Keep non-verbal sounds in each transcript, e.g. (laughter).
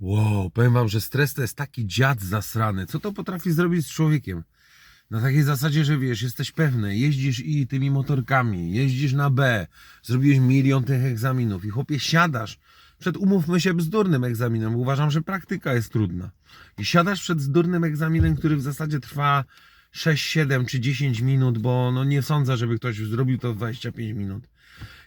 Wow, powiem wam, że stres to jest taki dziad zasrany. Co to potrafi zrobić z człowiekiem? Na takiej zasadzie, że wiesz, jesteś pewny, jeździsz i tymi motorkami, jeździsz na B, zrobiłeś milion tych egzaminów i chłopie siadasz przed, umówmy się, bzdurnym egzaminem. Uważam, że praktyka jest trudna. I siadasz przed bzdurnym egzaminem, który w zasadzie trwa 6, 7 czy 10 minut, bo no nie sądzę, żeby ktoś zrobił to w 25 minut.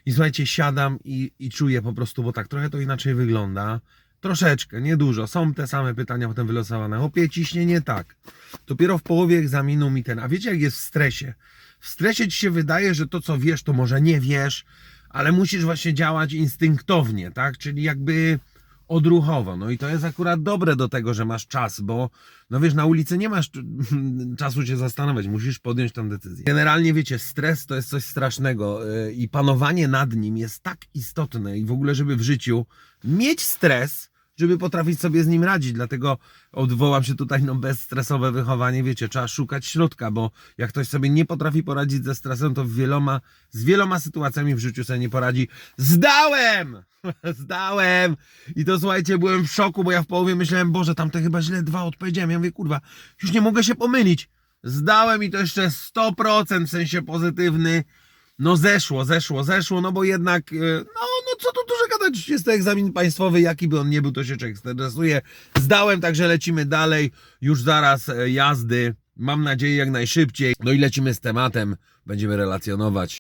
I słuchajcie, siadam i, i czuję po prostu, bo tak trochę to inaczej wygląda. Troszeczkę, niedużo. Są te same pytania potem wylosowane. Chłopie, ciśnienie tak. Dopiero w połowie egzaminu mi ten. A wiecie, jak jest w stresie? W stresie ci się wydaje, że to, co wiesz, to może nie wiesz, ale musisz właśnie działać instynktownie, tak? Czyli jakby odruchowo. No i to jest akurat dobre do tego, że masz czas, bo no wiesz, na ulicy nie masz (laughs) czasu się zastanawiać, musisz podjąć tę decyzję. Generalnie wiecie, stres to jest coś strasznego yy, i panowanie nad nim jest tak istotne i w ogóle, żeby w życiu mieć stres, żeby potrafić sobie z nim radzić. Dlatego odwołam się tutaj, no bezstresowe wychowanie, wiecie, trzeba szukać środka, bo jak ktoś sobie nie potrafi poradzić ze stresem, to wieloma, z wieloma sytuacjami w życiu sobie nie poradzi. Zdałem! (laughs) Zdałem! I to słuchajcie, byłem w szoku, bo ja w połowie myślałem, Boże, tam te chyba źle dwa odpowiedziałem. Ja mówię, kurwa, już nie mogę się pomylić. Zdałem i to jeszcze 100% w sensie pozytywny. No zeszło, zeszło, zeszło, no bo jednak, e, no co tu dużo gadać, jest to egzamin państwowy, jaki by on nie był, to się człowiek stresuje. Zdałem, także lecimy dalej, już zaraz e, jazdy, mam nadzieję jak najszybciej. No i lecimy z tematem, będziemy relacjonować